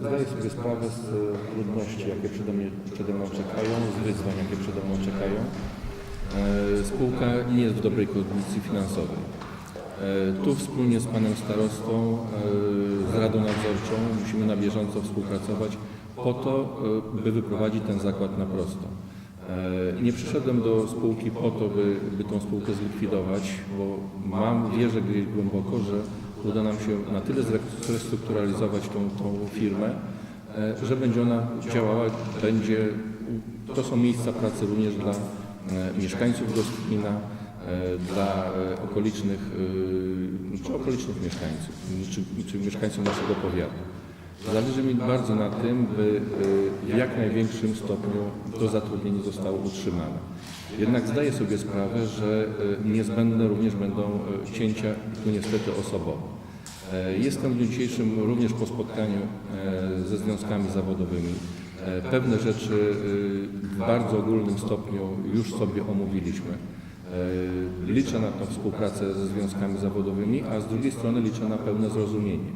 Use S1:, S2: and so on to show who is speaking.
S1: Zdaję sobie sprawę z e, trudności, jakie przede, mnie, przede mną czekają, z wyzwań, jakie przede mną czekają. E, Spółka nie jest w dobrej kondycji finansowej. E, Tu wspólnie z Panem Starostą, z Radą Nadzorczą musimy na bieżąco współpracować po to, by wyprowadzić ten zakład na prosto. Nie przyszedłem do spółki po to, by, by tą spółkę zlikwidować, bo mam, wierzę głęboko, że uda nam się na tyle zre- zrestrukturalizować tą, tą firmę, e, że będzie ona działała, będzie, to są miejsca pracy również dla e, mieszkańców Gostynia, e, dla okolicznych, czy okolicznych mieszkańców, czy, czy mieszkańców naszego powiatu. Zależy mi bardzo na tym, by w jak największym stopniu to zatrudnienie zostało utrzymane. Jednak zdaję sobie sprawę, że niezbędne również będą cięcia, tu niestety osobowe. E, Jestem w dniu dzisiejszym również po spotkaniu e, ze związkami zawodowymi. E, Pewne rzeczy w bardzo ogólnym stopniu już sobie omówiliśmy. Liczę na tą współpracę ze związkami zawodowymi, a z drugiej strony liczę na pełne zrozumienie.